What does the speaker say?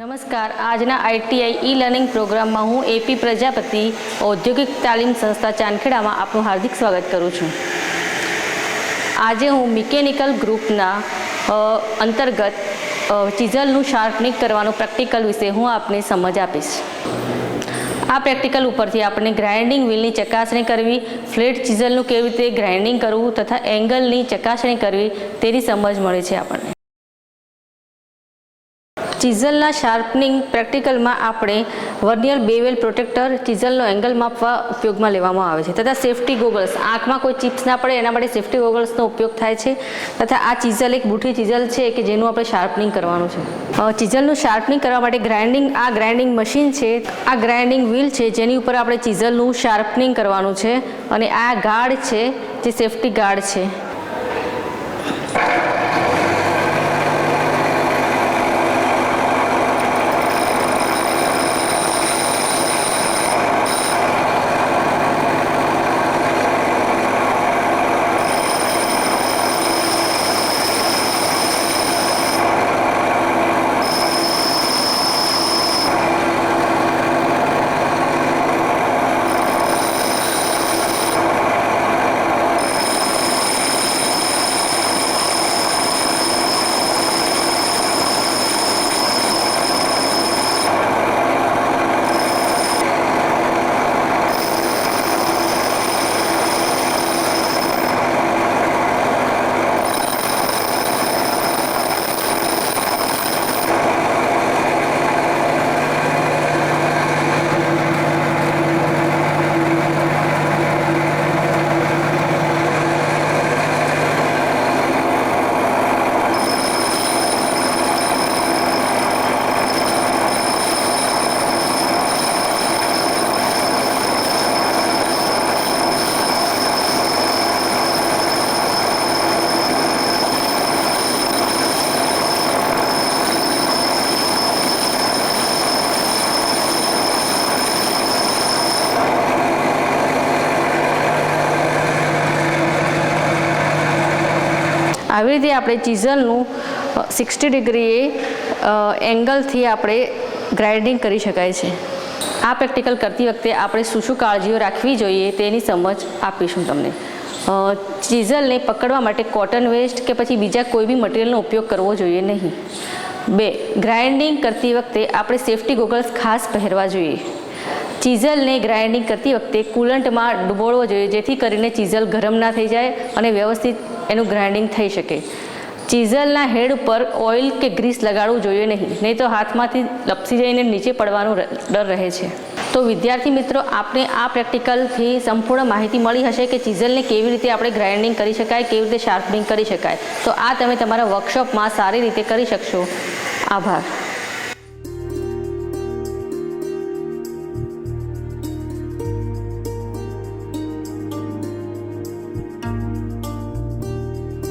નમસ્કાર. આજના ITI e learning પ્રોગ્રામમાં હું એપી પ્રજાપતિ, ઔદ્યોગિક તાલીમ સંસ્થા ચાંદખેડામાં આપનું હાર્દિક સ્વાગત કરું છું. આજે હું મિકેનિકલ ગ્રુપના અંતર્ગત ચીઝલનું શાર્પનિંગ કરવાનું પ્રેક્ટિકલ વિશે હું આપને સમજ આપીશ. આ પ્રેક્ટિકલ ઉપરથી આપણે ગ્રાઇન્ડિંગ વ્હીલની ચકાસણી કરવી, ફ્લેટ ચીઝલનું કેવી રીતે ગ્રાઇન્ડિંગ કરવું તથા એંગલની ચકાસણી કરવી તેની સમજ મળે છે આપણને. ચીઝલના શાર્પનિંગ પ્રેક્ટિકલમાં આપણે વર્નિયર બેવેલ પ્રોટેક્ટર ચીઝલનો એંગલ માપવા ઉપયોગમાં લેવામાં આવે છે. તથા સેફ્ટી ગોગલ્સ આંખમાં કોઈ ચિપ્સ ના પડે એના માટે સેફ્ટી ગોગલ્સનો ઉપયોગ થાય છે. તથા આ ચીઝલ એક બુઠી ચીઝલ છે કે જેનું આપણે શાર્પનિંગ કરવાનું છે. ચીઝલનું શાર્પનિંગ કરવા માટે ગ્રાઇન્ડિંગ આ ગ્રાઇન્ડિંગ મશીન છે. આ ગ્રાઇન્ડિંગ વ્હીલ છે. જેની ઉપર આપણે ચીઝલનું શાર્પનિંગ કરવાનું છે. અને આ ગાર્ડ છે જે સેફ્ટી ગાર્ડ છે. આવી રીતે આપણે ચીઝલનું સિક્સટી ડિગ્રીએ એંગલથી આપણે ગ્રાઇન્ડિંગ કરી શકાય છે. આ પ્રેક્ટિકલ કરતી વખતે આપણે શું શું કાળજીઓ રાખવી જોઈએ તેની સમજ આપીશું તમને. ચીઝલને પકડવા માટે કોટન વેસ્ટ કે પછી બીજા કોઈ બી મટીરિયલનો ઉપયોગ કરવો જોઈએ નહીં. બે ગ્રાઇન્ડિંગ કરતી વખતે આપણે સેફ્ટી ગોગલ્સ ખાસ પહેરવા જોઈએ. ચીઝલને ગ્રાઇન્ડિંગ કરતી વખતે કુલન્ટમાં ડુબોળવો જોઈએ, જેથી કરીને ચીઝલ ગરમ ના થઈ જાય અને વ્યવસ્થિત એનું ગ્રાઇન્ડિંગ થઈ શકે. ચીઝલના હેડ ઉપર ઓઇલ કે ગ્રીસ લગાડવું જોઈએ નહીં નહીં તો હાથમાંથી લપસી જઈને નીચે પડવાનો ડર રહે છે. તો વિદ્યાર્થી મિત્રો આપણે આ પ્રેક્ટિકલથી સંપૂર્ણ માહિતી મળી હશે કે ચીઝલને કેવી રીતે આપણે ગ્રાઇન્ડિંગ કરી શકાય, કેવી રીતે શાર્પનિંગ કરી શકાય. તો આ તમે તમારા વર્કશોપમાં સારી રીતે કરી શકશો. આભાર.